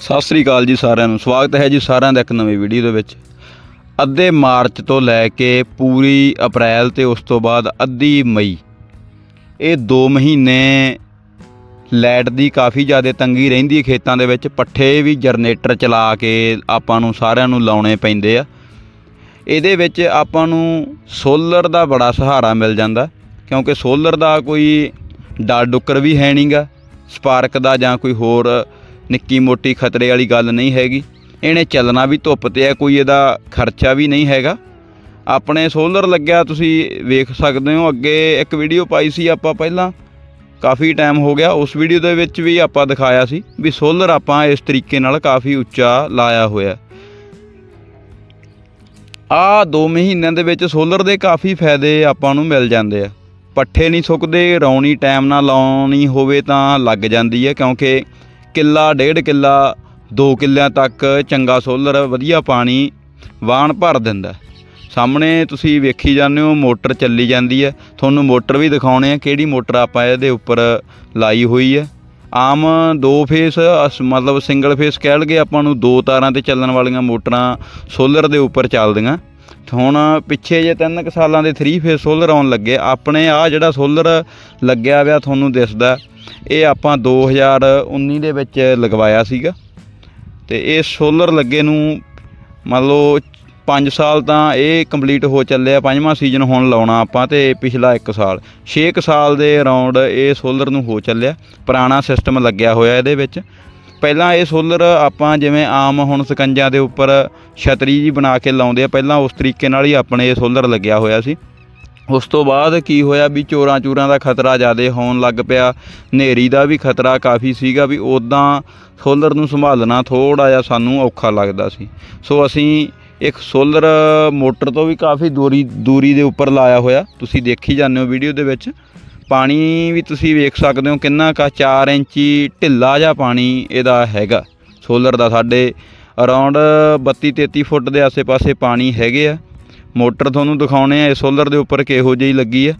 ਸਤਿ ਸ੍ਰੀ ਅਕਾਲ ਜੀ ਸਾਰਿਆਂ ਨੂੰ। ਸਵਾਗਤ ਹੈ ਜੀ ਸਾਰਿਆਂ ਦਾ ਇੱਕ ਨਵੀਂ ਵੀਡੀਓ ਦੇ ਵਿੱਚ। ਅੱਧੇ ਮਾਰਚ ਤੋਂ ਲੈ ਕੇ ਪੂਰੀ ਅਪ੍ਰੈਲ ਤੇ ਉਸ ਤੋਂ ਬਾਅਦ ਅੱਧੀ ਮਈ। ਇਹ 2 ਮਹੀਨੇ ਲਾਈਟ ਦੀ ਕਾਫੀ ਜ਼ਿਆਦਾ ਤੰਗੀ ਰਹਿੰਦੀ ਹੈ ਖੇਤਾਂ ਦੇ ਵਿੱਚ। ਪੱਠੇ ਵੀ ਜਨਰੇਟਰ ਚਲਾ ਕੇ ਆਪਾਂ ਨੂੰ ਸਾਰਿਆਂ ਨੂੰ ਲਾਉਣੇ ਪੈਂਦੇ ਆ। ਇਹਦੇ ਵਿੱਚ ਆਪਾਂ ਨੂੰ ਸੋਲਰ ਦਾ ਬੜਾ ਸਹਾਰਾ ਮਿਲ ਜਾਂਦਾ, ਕਿਉਂਕਿ ਸੋਲਰ ਦਾ ਕੋਈ ਡਰ ਡੁੱਕਰ ਵੀ ਹੈ ਨਹੀਂਗਾ ਸਪਾਰਕ ਦਾ ਜਾਂ ਕੋਈ ਹੋਰ ਨਿੱਕੀ ਮੋਟੀ ਖਤਰੇ ਵਾਲੀ ਗੱਲ ਨਹੀਂ ਹੈਗੀ। ਇਹਨੇ ਚੱਲਣਾ ਵੀ ਧੁੱਪ ਤੇ ਹੈ ਕੋਈ ਇਹਦਾ ਖਰਚਾ ਵੀ ਨਹੀਂ ਹੈਗਾ। ਆਪਣੇ ਸੋਲਰ ਲੱਗਿਆ, ਤੁਸੀਂ ਵੇਖ ਸਕਦੇ ਹੋ, ਅੱਗੇ ਇੱਕ ਵੀਡੀਓ ਪਾਈ ਸੀ ਆਪਾਂ ਪਹਿਲਾਂ। ਕਾਫੀ ਟਾਈਮ ਹੋ ਗਿਆ, ਉਸ ਵੀਡੀਓ ਦੇ ਵਿੱਚ ਵੀ ਆਪਾਂ ਦਿਖਾਇਆ ਸੀ ਵੀ ਸੋਲਰ ਆਪਾਂ ਇਸ ਤਰੀਕੇ ਨਾਲ ਕਾਫੀ ਉੱਚਾ ਲਾਇਆ ਹੋਇਆ। ਆ 2 ਮਹੀਨਿਆਂ ਦੇ ਵਿੱਚ ਸੋਲਰ ਦੇ ਕਾਫੀ ਫਾਇਦੇ ਆਪਾਂ ਨੂੰ ਮਿਲ ਜਾਂਦੇ ਆ। ਪੱਠੇ ਨਹੀਂ ਸੁੱਕਦੇ, ਰੌਣੀ ਟਾਈਮ ਨਾਲ ਲਾਉਣੀ ਹੋਵੇ ਤਾਂ ਲੱਗ ਜਾਂਦੀ ਹੈ ਕਿਉਂਕਿ ਕਿੱਲਾ, ਡੇਢ ਕਿੱਲਾ 2 ਕਿੱਲਿਆਂ ਤੱਕ ਚੰਗਾ ਸੋਲਰ, ਵਧੀਆ ਪਾਣੀ ਵਾਣ ਭਰ ਦਿੰਦਾ ਸਾਹਮਣੇ ਤੁਸੀਂ ਵੇਖੀ ਜਾਂਦੇ ਹੋ, ਮੋਟਰ ਚੱਲੀ ਜਾਂਦੀ ਹੈ। ਤੁਹਾਨੂੰ ਮੋਟਰ ਵੀ ਦਿਖਾਉਣੇ ਆ ਕਿਹੜੀ ਮੋਟਰ ਆਪਾਂ ਇਹਦੇ ਉੱਪਰ ਲਾਈ ਹੋਈ ਹੈ। ਆਮ ਦੋ ਫੇਸ, ਅਸ- ਮਤਲਬ ਸਿੰਗਲ ਫੇਸ ਕਹਿ ਲਗੇ ਆਪਾਂ ਨੂੰ, ਦੋ ਤਾਰਾਂ ਤੇ ਚੱਲਣ ਵਾਲੀਆਂ ਮੋਟਰਾਂ ਸੋਲਰ ਦੇ ਉੱਪਰ ਚੱਲਦੀਆਂ। ਹੁਣ ਪਿੱਛੇ ਜੇ ਤਿੰਨ ਕੁ ਸਾਲਾਂ ਦੇ 3 ਫੇਸ ਸੋਲਰ ਆਉਣ ਲੱਗੇ, ਆਪਣੇ ਆ ਜਿਹੜਾ ਸੋਲਰ ਲੱਗਿਆ ਹੋਇਆ ਤੁਹਾਨੂੰ ਦਿਸਦਾ, ਇਹ ਆਪਾਂ 2019 ਦੇ ਵਿੱਚ ਲਗਵਾਇਆ ਸੀਗਾ। ਤੇ ਇਹ ਸੋਲਰ ਲੱਗੇ ਨੂੰ ਮੰਨ ਲਓ 5 ਸਾਲ ਤਾਂ ਇਹ ਕੰਪਲੀਟ ਹੋ ਚੱਲਿਆ, ਪੰਜਵਾਂ ਸੀਜ਼ਨ ਹੁਣ ਲਾਉਣਾ ਆਪਾਂ ਤੇ ਪਿਛਲਾ 1 ਸਾਲ। 6 ਸਾਲ ਦੇ ਅਰਾਊਂਡ ਇਹ ਸੋਲਰ ਨੂੰ ਹੋ ਚੱਲਿਆ, ਪੁਰਾਣਾ ਸਿਸਟਮ ਲੱਗਿਆ ਹੋਇਆ ਇਹਦੇ ਵਿੱਚ। ਪਹਿਲਾਂ ਇਹ ਸੋਲਰ ਆਪਾਂ ਜਿਵੇਂ ਆਮ ਹੁਣ ਸਕੰਜਾਂ ਦੇ ਉੱਪਰ ਛਤਰੀ ਜੀ ਬਣਾ ਕੇ ਲਾਉਂਦੇ ਆ, ਪਹਿਲਾਂ ਉਸ ਤਰੀਕੇ ਨਾਲ ਹੀ ਆਪਣੇ ਇਹ ਸੋਲਰ ਲੱਗਿਆ ਹੋਇਆ ਸੀ। ਉਸ ਤੋਂ ਬਾਅਦ ਕੀ ਹੋਇਆ ਵੀ ਚੋਰਾਂ ਚੂਰਾਂ ਦਾ ਖਤਰਾ ਜ਼ਿਆਦਾ ਹੋਣ ਲੱਗ ਪਿਆ, ਹਨੇਰੀ ਦਾ ਵੀ ਖਤਰਾ ਕਾਫੀ ਸੀਗਾ ਵੀ ਉਦਾਂ ਸੋਲਰ ਨੂੰ ਸੰਭਾਲਣਾ ਥੋੜਾ ਜਿਹਾ ਸਾਨੂੰ ਔਖਾ ਲੱਗਦਾ ਸੀ। ਸੋ ਅਸੀਂ ਇੱਕ ਸੋਲਰ ਮੋਟਰ ਤੋਂ ਵੀ ਕਾਫੀ ਦੂਰੀ ਦੂਰੀ ਦੇ ਉੱਪਰ ਲਾਇਆ ਹੋਇਆ, ਤੁਸੀਂ ਦੇਖੀ ਜਾਂਦੇ ਹੋ ਵੀਡੀਓ ਦੇ ਵਿੱਚ। ਪਾਣੀ ਵੀ ਤੁਸੀਂ ਵੇਖ ਸਕਦੇ ਹੋ ਕਿੰਨਾ ਕਾ 4 ਇੰਚੀ ਢਿੱਲਾ ਜਿਹਾ ਪਾਣੀ ਇਹਦਾ ਹੈਗਾ। ਸੋਲਰ ਦਾ ਸਾਡੇ ਅਰਾਊਂਡ 32 33 ਫੁੱਟ ਦੇ ਆਸੇ-ਪਾਸੇ ਪਾਣੀ ਹੈਗੇ ਆ। ਮੋਟਰ ਤੁਹਾਨੂੰ ਦਿਖਾਉਣੇ ਆ, ਇਹ ਸੋਲਰ ਦੇ ਉੱਪਰ ਕਿਹੋ ਜਿਹੀ ਲੱਗੀ ਆ।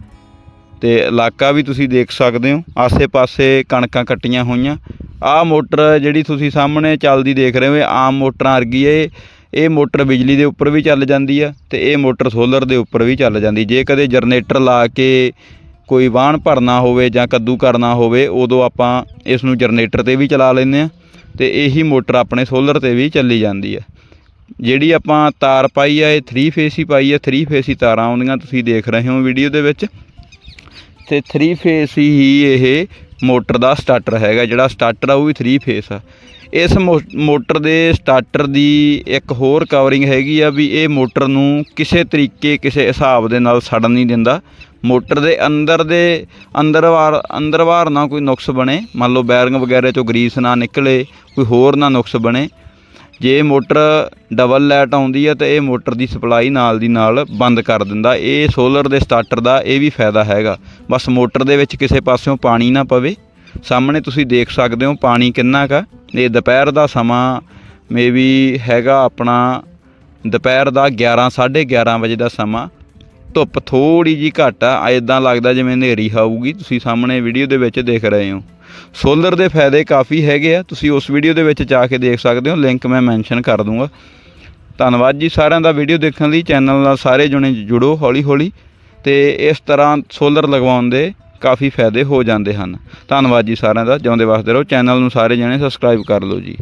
ਤੇ ਇਲਾਕਾ ਵੀ ਤੁਸੀਂ ਦੇਖ ਸਕਦੇ ਹੋ, ਆਸੇ-ਪਾਸੇ ਕਣਕਾਂ ਕੱਟੀਆਂ ਹੋਈਆਂ। ਆਹ ਮੋਟਰ ਜਿਹੜੀ ਤੁਸੀਂ ਸਾਹਮਣੇ ਚੱਲਦੀ ਦੇਖ ਰਹੇ ਹੋ, ਇਹ ਆਮ ਮੋਟਰਾਂ ਵਰਗੀ ਹੈ ਇਹ ਇਹ ਮੋਟਰ ਬਿਜਲੀ ਦੇ ਉੱਪਰ ਵੀ ਚੱਲ ਜਾਂਦੀ ਆ ਤੇ ਇਹ ਮੋਟਰ ਸੋਲਰ ਦੇ ਉੱਪਰ ਵੀ ਚੱਲ ਜਾਂਦੀ। ਜੇ ਕਦੇ ਜਨਰੇਟਰ ਲਾ ਕੇ ਕੋਈ ਵਾਹਣ ਭਰਨਾ ਹੋਵੇ ਜਾਂ ਕੱਦੂ ਕਰਨਾ ਹੋਵੇ, ਉਦੋਂ ਆਪਾਂ ਇਸ ਨੂੰ ਜਨਰੇਟਰ ਤੇ ਵੀ ਚਲਾ ਲੈਂਦੇ ਆ ਤੇ ਇਹੀ ਮੋਟਰ ਆਪਣੇ ਸੋਲਰ ਤੇ ਵੀ ਚੱਲੀ ਜਾਂਦੀ ਹੈ। ਜਿਹੜੀ ਆਪਾਂ ਤਾਰ ਪਾਈ ਆ, ਇਹ 3 ਫੇਸ ਹੀ ਪਾਈ ਆ 3 ਫੇਸ ਹੀ ਤਾਰਾਂ ਆਉਂਦੀਆਂ, ਤੁਸੀਂ ਦੇਖ ਰਹੇ ਹੋ ਵੀਡੀਓ ਦੇ ਵਿੱਚ। ਤੇ 3 ਫੇਸ ਹੀ ਇਹ ਮੋਟਰ ਦਾ ਸਟਾਰਟਰ ਹੈਗਾ, ਜਿਹੜਾ ਸਟਾਰਟਰ ਆ, ਉਹ ਵੀ 3 ਫੇਸ ਆ। ਇਸ ਮੋ- ਮੋਟਰ ਦੇ ਸਟਾਰਟਰ ਦੀ ਇੱਕ ਹੋਰ ਕਵਰਿੰਗ ਹੈਗੀ ਆ ਵੀ ਇਹ ਮੋਟਰ ਨੂੰ ਕਿਸੇ ਤਰੀਕੇ, ਕਿਸੇ ਹਿਸਾਬ ਦੇ ਨਾਲ ਸੜਨ ਨਹੀਂ ਦਿੰਦਾ। ਮੋਟਰ ਦੇ ਅੰਦਰ ਦੇ ਅੰਦਰਵਾਰ ਅੰਦਰਵਾਰ ਨਾ ਕੋਈ ਨੁਕਸ ਬਣੇ। ਮੰਨ ਲਓ ਬੈਰਿੰਗ ਵਗੈਰਾ ਚੋਂ ਗਰੀਸ ਨਾ ਨਿਕਲੇ, ਕੋਈ ਹੋਰ ਨਾ ਨੁਕਸ ਬਣੇ। ਜੇ ਮੋਟਰ ਡਬਲ ਲਾਈਟ ਆਉਂਦੀ ਹੈ ਤਾਂ ਇਹ ਮੋਟਰ ਦੀ ਸਪਲਾਈ ਨਾਲ ਦੀ ਨਾਲ ਬੰਦ ਕਰ ਦਿੰਦਾ। ਇਹ ਸੋਲਰ ਦੇ ਸਟਾਰਟਰ ਦਾ ਇਹ ਵੀ ਫਾਇਦਾ ਹੈਗਾ। ਬਸ ਮੋਟਰ ਦੇ ਵਿੱਚ ਕਿਸੇ ਪਾਸਿਓਂ ਪਾਣੀ ਨਾ ਪਵੇ। ਸਾਹਮਣੇ ਤੁਸੀਂ ਦੇਖ ਸਕਦੇ ਹੋ ਪਾਣੀ ਕਿੰਨਾ ਕਾ ਇਹ ਦੁਪਹਿਰ ਦਾ ਸਮਾਂ ਮੇਬੀ ਹੈਗਾ ਆਪਣਾ ਦੁਪਹਿਰ ਦਾ 11 11:30 ਵਜੇ ਦਾ ਸਮਾਂ। ਧੁੱਪ ਥੋੜੀ ਜੀ ਘੱਟ ਆ ਐਦਾਂ ਲੱਗਦਾ ਜਿਵੇਂ ਹਨੇਰੀ ਆਊਗੀ, ਤੁਸੀਂ ਸਾਹਮਣੇ ਵੀਡੀਓ ਦੇ ਵਿੱਚ ਦੇਖ ਰਹੇ ਹੋ। ਸੋਲਰ ਦੇ ਫਾਇਦੇ ਕਾਫੀ ਹੈਗੇ ਆ, ਤੁਸੀਂ ਉਸ ਵੀਡੀਓ ਦੇ ਵਿੱਚ ਜਾ ਕੇ ਦੇਖ ਸਕਦੇ ਹੋ, ਲਿੰਕ ਮੈਂ ਮੈਂਸ਼ਨ ਕਰ ਦੂੰਗਾ। ਧੰਨਵਾਦ ਜੀ ਸਾਰਿਆਂ ਦਾ ਵੀਡੀਓ ਦੇਖਣ ਲਈ, ਚੈਨਲ ਨਾਲ ਸਾਰੇ ਜਣੇ ਜੁੜੋ ਹੌਲੀ ਹੌਲੀ ਤੇ ਇਸ ਤਰ੍ਹਾਂ ਸੋਲਰ ਲਗਵਾਉਣ ਦੇ ਕਾਫੀ ਫਾਇਦੇ ਹੋ ਜਾਂਦੇ ਹਨ। ਧੰਨਵਾਦ ਜੀ ਸਾਰਿਆਂ ਦਾ, ਜਿਉਂਦੇ ਵਸਦੇ ਰਹੋ, ਚੈਨਲ ਨੂੰ ਸਾਰੇ ਜਣੇ ਸਬਸਕ੍ਰਾਈਬ ਕਰ ਲਓ ਜੀ।